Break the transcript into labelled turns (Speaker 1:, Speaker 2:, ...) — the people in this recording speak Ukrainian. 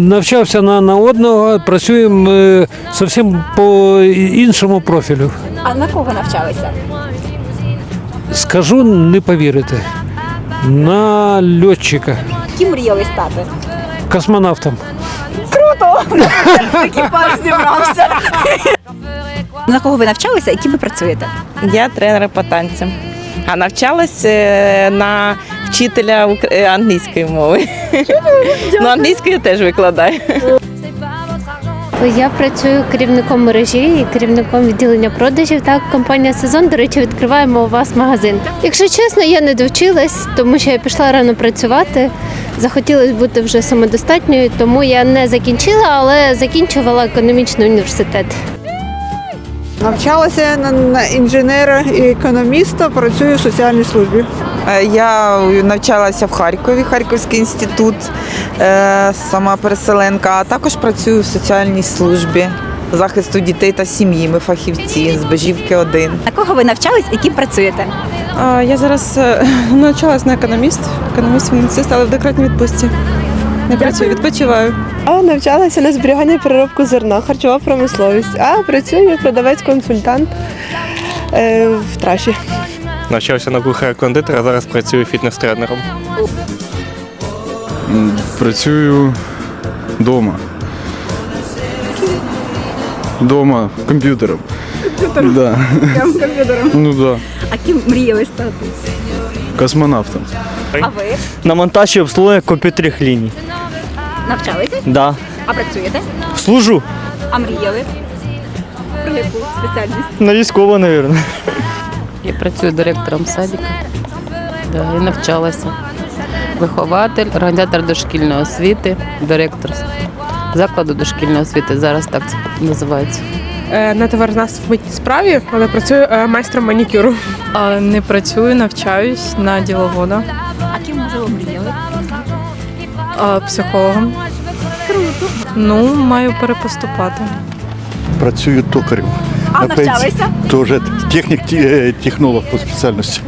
Speaker 1: Навчався на, на одного, працюємо е, зовсім по іншому профілю.
Speaker 2: А на кого навчалися?
Speaker 1: Скажу, не повірите. На льотчика,
Speaker 2: Ким мріяли стати?
Speaker 1: космонавтом.
Speaker 2: Екіпаж зібрався. На кого ви навчалися і ким ви працюєте?
Speaker 3: Я тренер по танцям. А навчалась е, на вчителя е, англійської мови. Ну, англійську я теж викладаю.
Speaker 4: Я працюю керівником мережі і керівником відділення продажів. Так, компанія Сезон, до речі, відкриваємо у вас магазин. Якщо чесно, я не довчилась, тому що я пішла рано працювати. Захотілося бути вже самодостатньою, тому я не закінчила, але закінчувала економічний університет.
Speaker 5: Навчалася на, на інженера і економіста, працюю в соціальній службі.
Speaker 6: Е, Я навчалася в Харкові, Харківський інститут, е, сама переселенка, а також працюю в соціальній службі захисту дітей та сім'ї. Ми фахівці з Бежівки 1.
Speaker 2: На кого ви навчались і ким працюєте?
Speaker 7: А, Я зараз е, навчалась на економіст, економіст-фінансист, але в декретній відпустці. Не працюю, відпочиваю.
Speaker 8: А навчалася на зберігання переробку зерна, харчова промисловість. А працюю продавець-консультант е, в траші.
Speaker 9: Навчався на кухаря кондитера, зараз працюю фітнес-тренером.
Speaker 10: Працюю вдома. Дома комп'ютером. Комп'ютером? Да.
Speaker 2: комп'ютером.
Speaker 10: Ну да.
Speaker 2: А ким мріяли стати?
Speaker 10: Космонавтом.
Speaker 2: А ви
Speaker 11: На монтажі обслуговування комп'ютерних ліній.
Speaker 2: Навчалися?
Speaker 11: Да.
Speaker 2: А працюєте?
Speaker 11: Служу.
Speaker 2: А мріяли? Про яку спеціальність?
Speaker 11: На військово, мабуть.
Speaker 3: Я працюю директором садика. Да, і навчалася. Вихователь, організатор дошкільної освіти, директор закладу дошкільної освіти. Зараз так це називається.
Speaker 7: Е, На товарознавстві в митній справі, але працюю е, майстром манікюру.
Speaker 12: Не працюю, навчаюсь на діловода,
Speaker 2: А ким можливо мріяли?
Speaker 12: психологом. Круто. Ну, маю перепоступати.
Speaker 10: Працюю токарем.
Speaker 2: А навчалися?
Speaker 10: Теж технік технолог по спеціальності.